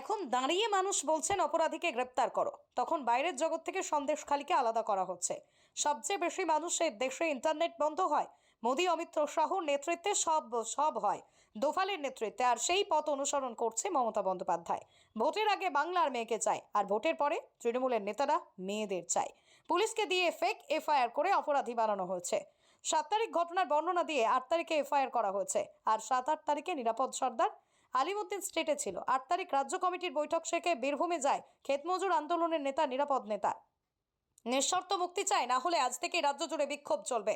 এখন দাঁড়িয়ে মানুষ বলছেন অপরাধীকে গ্রেপ্তার করো। তখন বাইরের জগৎ থেকে সন্দেশখালীকে আলাদা করা হচ্ছে। সবচেয়ে বেশি মানুষের দেশে ইন্টারনেট বন্ধ হয়। মোদী, অমিত শাহর নেতৃত্বে সব সব হয়। দোফালের নেতৃত্বে আর সেই পথ অনুসরণ করছে মমতা বন্দ্যোপাধ্যায়। ভোটের আগে বাংলার মেয়েকে চায়, আর ভোটের পরে তৃণমূলের নেতারা মেয়েদের চায়। পুলিশকে দিয়ে ফেক এফআইআর করে অপরাধী বানানো হয়েছে। সাত তারিখ ঘটনার বর্ণনা দিয়ে আট তারিখে এফআইআর করা হয়েছে। আর সাত আট তারিখে নিরাপদ সর্দার আলিমুদ্দিন স্টেটে ছিল। আট তারিখ রাজ্য কমিটির বৈঠক শেখে বীরভূমে যায় ক্ষেতমজুর আন্দোলনের নেতা, নিরাপদ নেতা। নিঃশর্ত মুক্তি চায়, না হলে আজ থেকেই রাজ্য জুড়ে বিক্ষোভ চলবে।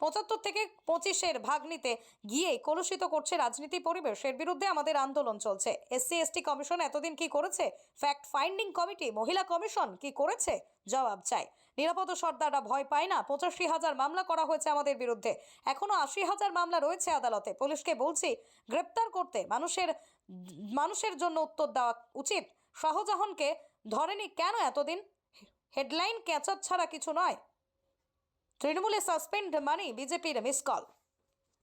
পঁচাত্তর থেকে পঁচিশের ভাগ নিতে গিয়ে কলুষিত করছে রাজনীতি পরিবেশ এর বিরুদ্ধে আমাদের আন্দোলন চলছে। এসসি, এসটি কমিশন এতদিন কি করেছে? ফ্যাক্ট ফাইন্ডিং কমিটি, মহিলা কমিশন কি করেছে? জবাব চাই নিরাপদ সর্দাররা ভয় পায় না। পঁচাশি হাজার মামলা করা হয়েছে আমাদের বিরুদ্ধে। এখনও আশি হাজার মামলা রয়েছে আদালতে। পুলিশকে বলছি, গ্রেপ্তার করতে মানুষের মানুষের জন্য উত্তর দেওয়া উচিত। শাহজাহানকে ধরেনি কেন এতদিন? হেডলাইন ক্যাচার ছাড়া কিছু নয়। তৃণমূলে সাসপেন্ড মানি বিজেপির miss call.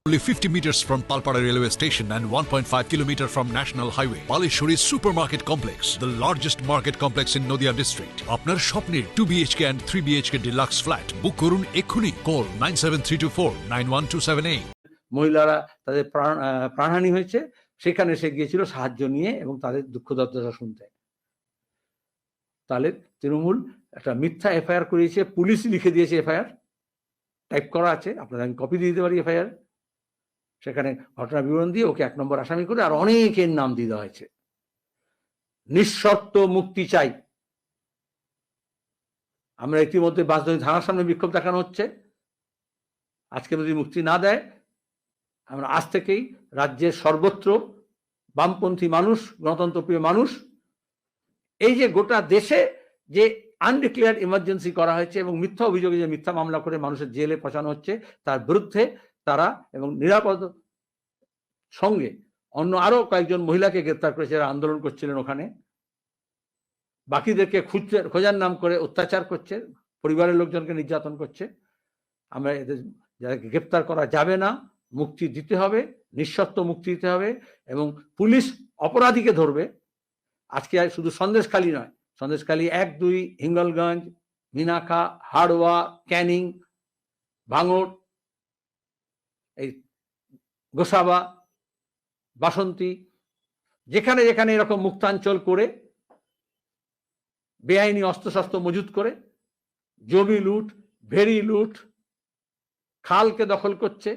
Only 50 meters from Palpara railway station and 1.5 kilometer from National Highway, Palishuri Supermarket Complex, the largest market complex in Noida district. আপনার স্বপ্নের 2 BHK and 3 BHK deluxe flat বুক করুন এক্ষুনি কল 97324 91278 মহিলারা তাদের প্রাণ প্রাণহানি হয়েছে সেখানে সে গিয়েছিল সাহায্য নিয়ে এবং তাদের দুঃখ দর্দশা শুনতে তাহলে তৃণমূল একটা মিথ্যা এফআইআর করিয়েছে পুলিশ লিখে দিয়েছে এফআইআর টাইপ করা আছে আপনাদের আমি কপি দিয়ে দিতে পারি এফআইআর সেখানে ঘটনা বিবরণ দিয়ে ওকে এক নম্বর আসামি করে আর অনেকের নাম দিয়ে দেওয়া হয়েছে। নিঃশর্ত মুক্তি চাই। আমরা ইতিমধ্যে বাসদী থানার সামনে বিক্ষোভ দেখানো হচ্ছে। আজকে যদি মুক্তি না দেয়, আমরা আজ থেকেই রাজ্যের সর্বত্র বামপন্থী মানুষ গণতন্ত্রপ্রিয় মানুষ, এই যে গোটা দেশে যে আনডিক্লেয়ার ইমার্জেন্সি করা হয়েছে এবং মিথ্যা অভিযোগে যে মিথ্যা মামলা করে মানুষের জেলে পচানো হচ্ছে, তার বিরুদ্ধে তারা এবং নিরাপদ সঙ্গে অন্য আরও কয়েকজন মহিলাকে গ্রেপ্তার করেছে আন্দোলন করছিলেন ওখানে। বাকিদেরকে খুঁজতে খোঁজার নাম করে অত্যাচার করছে, পরিবারের লোকজনকে নির্যাতন করছে। আমরা এদের, যাদেরকে গ্রেপ্তার করা যাবে না, মুক্তি দিতে হবে, নিঃশর্ত মুক্তি দিতে হবে এবং পুলিশ অপরাধীকে ধরবে। আজকে শুধু সন্দেশখালী নয়, সন্দেশখালী এক, দুই, হিঙ্গলগঞ্জ মিনাখা হাড়োয়া ক্যানিং, ভাঙড় গোসাবা, বাসন্তী, যেখানে যেখানে এরকম মুক্তাঞ্চল করে, বেআইনি অস্ত্রশস্ত্র মজুত করে, জমি লুট ভেরি লুট, খালকে দখল করছে,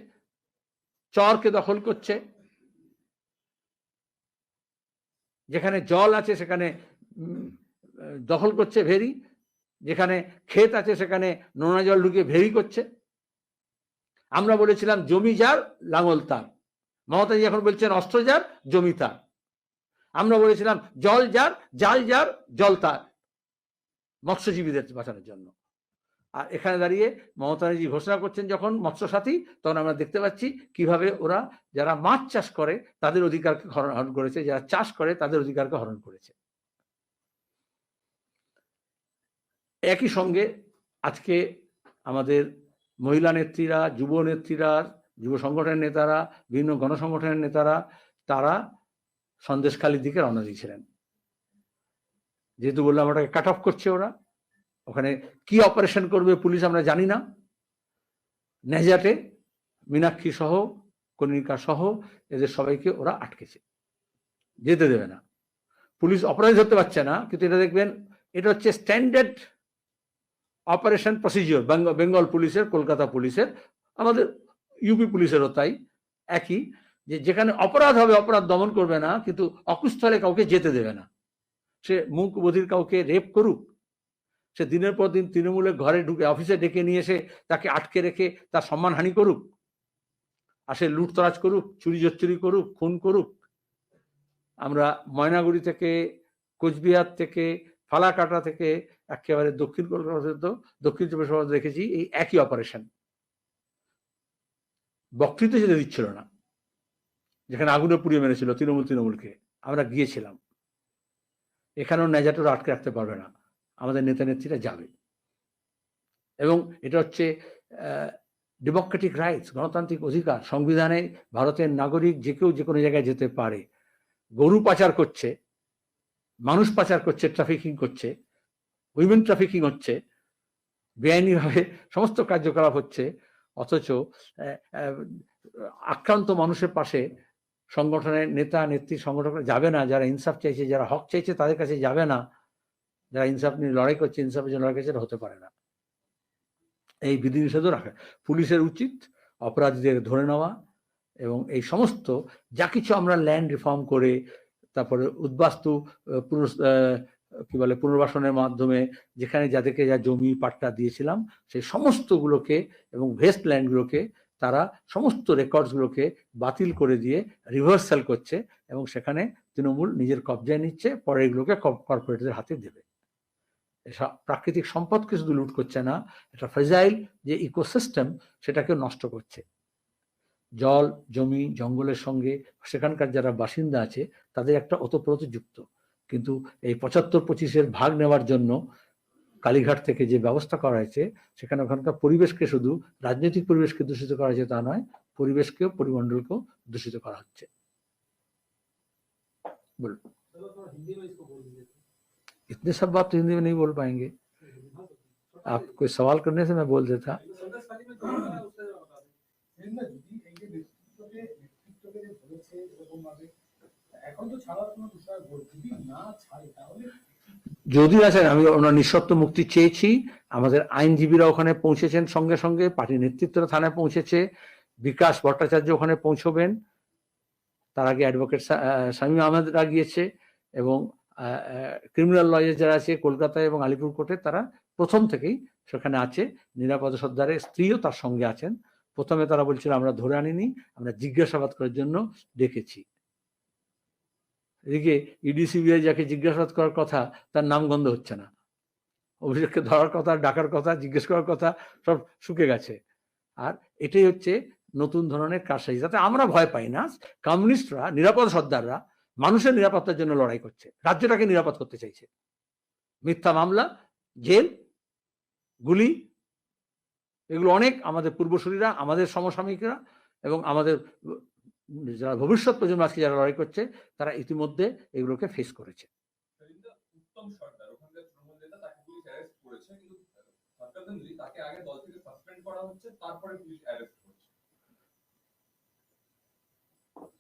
চরকে দখল করছে, যেখানে জল আছে সেখানে দখল করছে ভেরি যেখানে ক্ষেত আছে সেখানে নোনা জল ঢুকে ভেরি করছে। আমরা বলেছিলাম জমি যার, লাঙল তার। মমতাজি এখন বলছেন অস্ত্র যার, জমি তার। আমরা বলেছিলাম জল যার, জাল যার, জল তার, মৎস্যজীবীদের বাঁচানোর জন্য। আর এখানে দাঁড়িয়ে মমতা ব্যানার্জি ঘোষণা করছেন যখন মৎস্য সাথী তখন আমরা দেখতে পাচ্ছি কীভাবে ওরা যারা মাছ চাষ করে, তাদের অধিকারকে হরণ করেছে, যারা চাষ করে, তাদের অধিকারকে হরণ করেছে। একই সঙ্গে আজকে আমাদের মহিলা নেত্রীরা, যুব নেত্রীরা, যুব সংগঠনের নেতারা, বিভিন্ন গণসংগঠনের নেতারা, তারা সন্দেশখালির দিকে রওনা দিয়েছিলেন। যেহেতু বললাম ওটাকে কাট অফ করছে ওরা, ওখানে কি অপারেশন করবে পুলিশ আমরা জানি না। নেজাটে, মীনাক্ষী সহ, কনিকা সহ এদের সবাইকে ওরা আটকেছে। যেতে দেবে না। পুলিশ অপরাধী ধরতে পারছে না, কিন্তু এটা দেখবেন, এটা হচ্ছে স্ট্যান্ডার্ড অপারেশন প্রসিজিওর বেঙ্গল পুলিশের, কলকাতা পুলিশের, আমাদের ইউপি পুলিশেরও তাই, একই, যে যেখানে অপরাধ হবে, অপরাধ দমন করবে না, কিন্তু অকুস্থলে কাউকে যেতে দেবে না। সে মুখ বধির কাউকে রেপ করুক, সে দিনের পর দিন তৃণমূলের ঘরে ঢুকে অফিসে ডেকে নিয়ে এসে তাকে আটকে রেখে তার সম্মানহানি করুক, আর সে লুটতরাজ করুক, চুরি জচ্চুরি করুক, খুন করুক। আমরা ময়নাগুড়ি থেকে, কোচবিহার থেকে ফালাকাটা থেকে একেবারে দক্ষিণ কলকাতা পর্যন্ত, দক্ষিণ চব্বিশ পরগনা দেখেছি, এই একই অপারেশন বক্তৃতা যেতে দিচ্ছিল না। যেখানে আগুনে পুড়িয়ে মেরেছিল তৃণমূল তৃণমূলকে। আমরা গিয়েছিলাম। এখানেও ন্যাজাটোর আটকে রাখতে পারবে না। আমাদের নেতা নেত্রীরা যাবে। এবং এটা হচ্ছে ডেমোক্রেটিক রাইটস গণতান্ত্রিক অধিকার, সংবিধানে ভারতের নাগরিক যে কেউ যে কোনো জায়গায় যেতে পারে। গরু পাচার করছে। মানুষ পাচার করছে ট্রাফিকিং করছে উইমেন ট্রাফিকিং হচ্ছে, বেআইনিভাবে সমস্ত কার্যকলাপ হচ্ছে, অথচ আক্রান্ত মানুষের পাশে সংগঠনের নেতা, নেত্রী সংগঠন যাবে না, যারা ইনসাফ চাইছে, যারা হক চাইছে, তাদের কাছে যাবে না, যারা ইনসাফ নিয়ে লড়াই করছে, ইনসাফের জন্য লড়াই করছে হতে পারে না। এই বিধিনিষেধও রাখা। পুলিশের উচিত অপরাধীদের ধরে নেওয়া এবং এই সমস্ত যা কিছু আমরা ল্যান্ড রিফর্ম করে তারপরে উদ্বাস্তু পুনঃ কি বলে, পুনর্বাসনের মাধ্যমে যেখানে যাদেরকে যা জমি পাট্টা দিয়েছিলাম, সেই সমস্তগুলোকে এবং ভেস্ট ল্যান্ডগুলোকে তারা সমস্ত রেকর্ডসগুলোকে বাতিল করে দিয়ে রিভার্সাল করছে এবং সেখানে তৃণমূল নিজের কবজায় নিচ্ছে, পরে এগুলোকে কর্পোরেটদের হাতে দেবে। প্রাকৃতিক সম্পদকে শুধু লুট করছে না এটা ফ্রেজাইল যে ইকোসিস্টেম সেটাকে নষ্ট করছে। জল জমি জঙ্গলের সঙ্গে সেখানকার যারা বাসিন্দা আছে তাদের একটা ওতপ্রোত যুক্ত কিন্তু এই পঁচাত্তর পঁচিশের ভাগ নেওয়ার জন্য কালীঘাট থেকে যে ব্যবস্থা করা হয়েছে সেখানে ওখানকার পরিবেশকে শুধু রাজনৈতিক পরিবেশকে দূষিত করা হয়েছে তা নয় পরিবেশকেও পরিমণ্ডলকেও দূষিত করা হচ্ছে बोल इतने सब बात तो हिंदी में नहीं बोल पाएंगे आप कोई सवाल करने से मैं बोल देता এখন তো ছাড়ার কোনো বিষয় যদি না ছাড়ে, তাহলে যদি আছেন আমি ওনার নিঃশর্ত মুক্তি চেয়েছি। আমাদের আইনজীবীরা ওখানে পৌঁছেছেন সঙ্গে সঙ্গে পার্টি নেতৃত্বরা থানায় পৌঁছেছে। বিকাশ ভট্টাচার্য ওখানে পৌঁছবেন। তার আগে অ্যাডভোকেট শামীম আহমেদরা গিয়েছে এবং ক্রিমিনাল লয়ার যারা আছে কলকাতায় এবং আলিপুর কোর্টে তারা প্রথম থেকেই সেখানে আছে। নিরাপদ সর্দারের স্ত্রীও তার সঙ্গে আছেন। প্রথমে তারা বলছিল, আমরা ধরে আনিনি, আমরা জিজ্ঞাসাবাদ করার জন্য ডেকেছি। এদিকে ইডি সিবিআই যাকে জিজ্ঞাসাবাদ করার কথা, তার নাম গন্ধ হচ্ছে না। অভিযোগকে ধরার কথা, ডাকার কথা, জিজ্ঞেস করার কথা, সব শুকে গেছে। আর এটাই হচ্ছে নতুন ধরনের কারসাজি, যাতে আমরা ভয় পাই না। কমিউনিস্টরা, নিরাপদ সর্দাররা মানুষের নিরাপত্তার জন্য লড়াই করছে, রাজ্যটাকে নিরাপদ করতে চাইছে। মিথ্যা মামলা, জেল, গুলি এগুলো অনেক আমাদের পূর্বসূরীরা আমাদের সমসাময়িকরা এবং আমাদের যারা ভবিষ্যৎ প্রজন্ম আজকে যারা লড়াই করছে তারা ইতিমধ্যে এগুলোকে ফেস করেছে।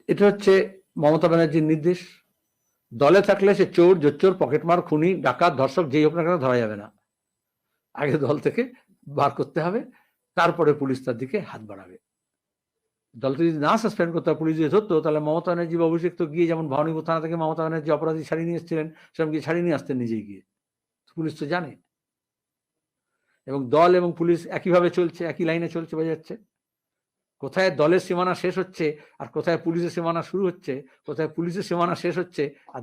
এটা হচ্ছে মমতা ব্যানার্জির নির্দেশ। দলে থাকলে সে চোর জোচ্চোর পকেটমার খুনি ডাকাত ধর্ষক যেই হোক না কেন ধরা যাবে না। আগে দল থেকে বার করতে হবে। তারপরে পুলিশ তার দিকে হাত বাড়াবে। দলকে যদি না সাসপেন্ড করতে পুলিশ যদি ধরতো, তাহলে মমতা ব্যানার্জি বা অভিষেক তো গিয়ে যেমন ভাবনীপুর থানা থেকে মমতা ব্যানার্জি অপরাধী ছাড়িয়ে নিয়ে এসেছিলেন, সেরকম গিয়ে ছাড়িয়ে নিয়ে আসতেন নিজেই গিয়ে। পুলিশ তো জানে। এবং দল এবং পুলিশ একইভাবে চলছে, একই লাইনে চলছে, বোঝা যাচ্ছে। কোথায় দলের সীমানা শেষ হচ্ছে আর কোথায় পুলিশের সীমানা শুরু হচ্ছে, কোথায় পুলিশের সীমানা শেষ হচ্ছে আর